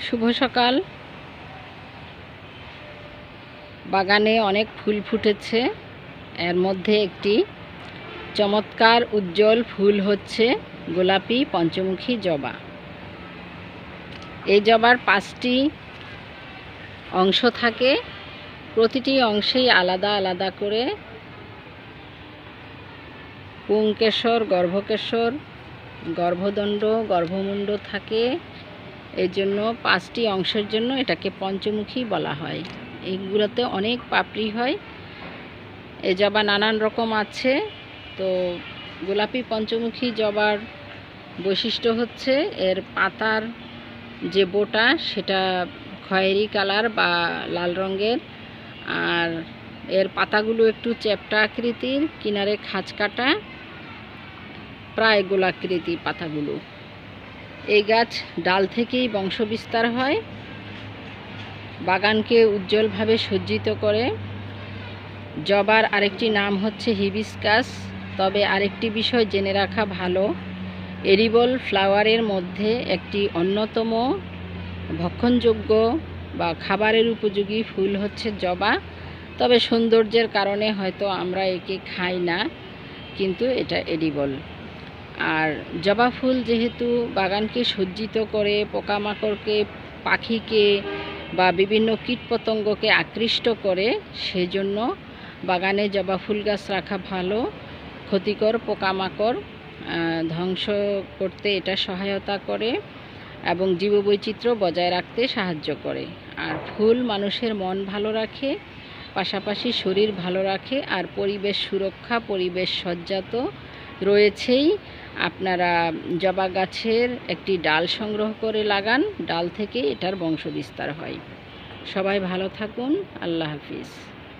শুভ সকাল। বাগানে অনেক ফুল ফুটেছে। এর মধ্যে একটি চমৎকার উজ্জ্বল ফুল হচ্ছে গোলাপি পঞ্চমুখী জবা। এই জবার পাঁচটি অংশ থাকে। প্রতিটি অংশেই আলাদা আলাদা করে পুংকেশর গর্ভকেশর, গর্ভদণ্ড, গর্ভমুণ্ড থাকে। এই জন্য পাঁচটি অংশের জন্য এটাকে পঞ্চমুখী বলা হয়। এইগুলোতে অনেক পাপড়ি হয়। এই জবা নানান রকম আছে। তো গোলাপি পঞ্চমুখী জবার বৈশিষ্ট্য হচ্ছে এর পাতার যে বোটা, সেটা খয়েরি কালার বা লাল রঙের। আর এর পাতাগুলো একটু চ্যাপ্টা আকৃতির, কিনারে খাঁজ কাটা, প্রায় গোলাকৃতি পাতাগুলো। এই গাছ ডাল থেকেই বংশবিস্তার হয়, বাগানকে উজ্জ্বলভাবে সজ্জিত করে। জবার আরেকটি নাম হচ্ছে হিবিস্কাস, তবে আরেকটি বিষয় জেনে রাখা ভালো, এরিবল ফ্লাওয়ারের মধ্যে একটি অন্যতম ভক্ষণযোগ্য বা খাবারের উপযোগী ফুল হচ্ছে জবা, তবে সৌন্দর্যের কারণে হয়তো আমরা একে খাই না, কিন্তু এটা এডিবল আর জবা ফুল যেহেতু বাগানকে সজ্জিত করে, পোকামাকড়কে, পাখিকে বা বিভিন্ন কীটপতঙ্গকে আকৃষ্ট করে, সেজন্য বাগানে জবা ফুল গাছ রাখা ভালো। ক্ষতিকর পোকামাকড় ধ্বংস করতে এটা সহায়তা করে এবং জীববৈচিত্র্য বজায় রাখতে সাহায্য করে। আর ফুল মানুষের মন ভালো রাখে, পাশাপাশি শরীর ভালো রাখে, আর পরিবেশ সুরক্ষা, পরিবেশ সজ্জাত রয়েছেই। আপনারা জবা গাছের একটি ডাল সংগ্রহ করে লাগান। ডাল থেকে এটার বংশবিস্তার হয়। সবাই ভালো থাকুন। আল্লাহ হাফিজ।